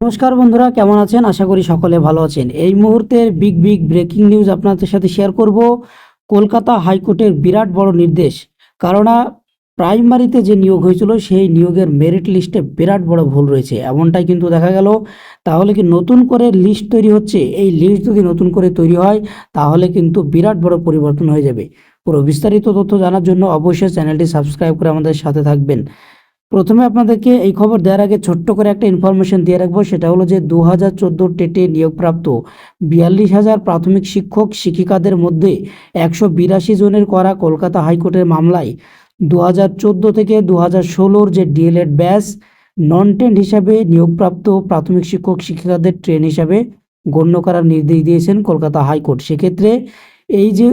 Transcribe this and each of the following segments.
নমস্কার বন্ধুরা, কেমন আছেন? আশা করি সকলে ভালো আছেন। এই মুহূর্তের বিগ বিগ ব্রেকিং নিউজ আপনাদের সাথে শেয়ার করব। কলকাতা হাইকোর্টের বিরাট বড় নির্দেশ। কারণ প্রাইমারিতে যে নিয়োগ হয়েছিল, সেই নিয়োগের মেরিট লিস্টে বিরাট বড় ভুল রয়েছে। এমনটাই কিন্তু দেখা গেল। তাহলে কি নতুন করে লিস্ট তৈরি হচ্ছে? এই লিস্ট যদি নতুন করে তৈরি হয়, তাহলে কিন্তু বিরাট বড় পরিবর্তন হয়ে যাবে। পুরো বিস্তারিত তথ্য জানার জন্য অবশ্যই চ্যানেলটি সাবস্ক্রাইব করে আমাদের সাথে থাকবেন। প্রথমে আপনাদেরকে এই খবর দেওয়ার আগে ছোট্ট করে একটা ইনফরমেশন দিয়ে রাখব, সেটা হলো যে দু হাজার চোদ্দ টেটে নিয়োগপ্রাপ্ত বিয়াল্লিশ হাজার প্রাথমিক শিক্ষক শিক্ষিকাদের মধ্যে একশো বিরাশি জনের করা কলকাতা হাইকোর্টের মামলায় দু হাজার চোদ্দ থেকে দু হাজার ষোলোর যে ডিএলএড ব্যাস নন টেন্ট হিসাবে নিয়োগপ্রাপ্ত প্রাথমিক শিক্ষক শিক্ষিকাদের ট্রেন হিসাবে গণ্য করার নির্দেশ দিয়েছেন কলকাতা হাইকোর্ট। সেক্ষেত্রে এই যে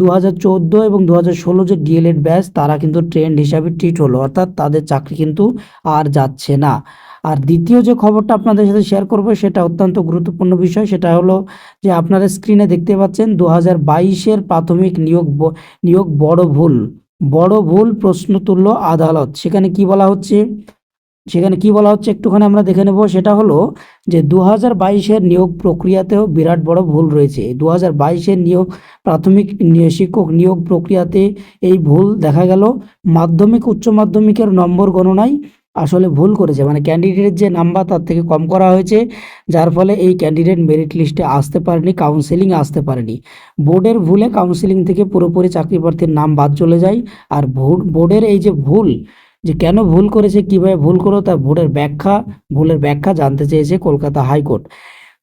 দু হাজার চোদ্দ এবং দু হাজার ষোলো যে ডিএলএড ব্যাচ, তারা কিন্তু ট্রেন্ড হিসাবে ট্রিট হলো, অর্থাৎ তাদের চাকরি কিন্তু আর যাচ্ছে না। আর দ্বিতীয় যে খবরটা আপনাদের সাথে শেয়ার করব, সেটা অত্যন্ত গুরুত্বপূর্ণ বিষয়, সেটা হলো যে আপনারা স্ক্রিনে দেখতে পাচ্ছেন দু হাজার বাইশের প্রাথমিক নিয়োগ নিয়োগ বড় ভুল। বড় ভুল প্রশ্ন তুলল আদালত। সেখানে কি বলা হচ্ছে? সেখানে কি বলা হচ্ছে একটুখানি আমরা দেখে নেব, সেটা হলো যে দু হাজার বাইশের নিয়োগ প্রক্রিয়াতেও বিরাট বড় ভুল রয়েছে। দু হাজার বাইশের নিয়োগ, প্রাথমিক শিক্ষক নিয়োগ প্রক্রিয়াতে এই ভুল দেখা গেল। মাধ্যমিক, উচ্চ মাধ্যমিকের নম্বর গণনায় আসলে ভুল করেছে। মানে ক্যান্ডিডেটের যে নাম্বার তার থেকে কম করা হয়েছে, যার ফলে এই ক্যান্ডিডেট মেরিট লিস্টে আসতে পারেনি কাউন্সেলিং আসতে পারেনি। বোর্ডের ভুলে কাউন্সেলিং থেকে পুরোপুরি চাকরি প্রার্থীর নাম বাদ চলে যায়। আর বোর্ডের এই যে ভুল যে কেন ভুল করেছে, কীভাবে ভুল করো তার ভুলের ব্যাখ্যা ভুলের ব্যাখ্যা জানতে চেয়েছে কলকাতা হাইকোর্ট।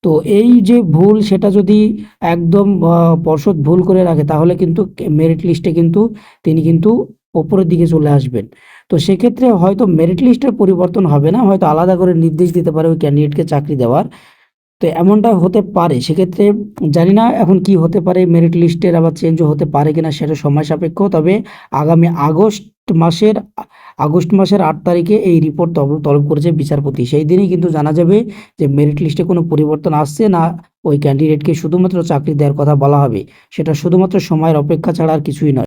তো এই যে ভুল, সেটা যদি একদম পর্ষদ ভুল করে রাখে, তাহলে কিন্তু মেরিট লিস্টে কিন্তু তিনি কিন্তু ওপরের দিকে চলে আসবেন। তো সেক্ষেত্রে হয়তো মেরিট লিস্টের পরিবর্তন হবে না, হয়তো আলাদা করে নির্দেশ দিতে পারে ওই ক্যান্ডিডেটকে চাকরি দেওয়ার। তো এমনটা হতে পারে, সেক্ষেত্রে জানি না এখন কি হতে পারে মেরিট লিস্টের আবার চেঞ্জও হতে পারে কিনা সেটা সময় সাপেক্ষ, তবে আগামী আগস্ট মাসের, আগস্ট মাসের আট তারিখে এই রিপোর্ট তলব তলব করেছে বিচারপতি। সেই দিনই কিন্তু জানা যাবে যে মেরিট লিস্টে কোনো পরিবর্তন আসছে না ওই ক্যান্ডিডেটকে শুধুমাত্র চাকরি দেওয়ার কথা বলা হবে। সেটা শুধুমাত্র সময়ের অপেক্ষা ছাড়া আর কিছুই নয়।